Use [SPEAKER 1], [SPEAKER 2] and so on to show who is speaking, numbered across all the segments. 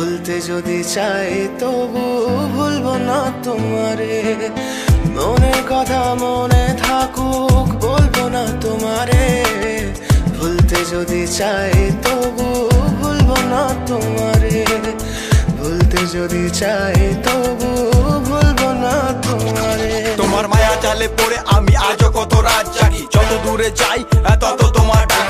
[SPEAKER 1] ভুলতে যদি চাই, তবু ভুলবো না তোমারে। মনের কথা মনে থাকুক, বলব না তোমারে। ভুলতে যদি চাই, তবু ভুলবো না তোমারে। ভুলতে যদি চাই, তবু ভুলবো না তোমারে।
[SPEAKER 2] তোমার মায়া চালে পড়ে আমি আজও কত রাত জাগি। যত দূরে যাই, তত তোমার ডাক।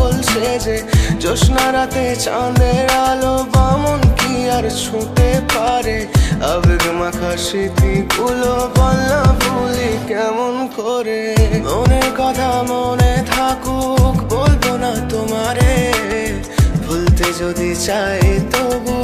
[SPEAKER 1] সেজে জ্যোৎস্না রাতে চাঁদের আলো বামন কি আর ছুঁতে পারে? আবেগ মাখা স্মৃতিগুলো বললা ভুলি কেমন করে? মনের কথা মনে থাকুক, বলব না তোমারে। ভুলতে যদি চাই তবু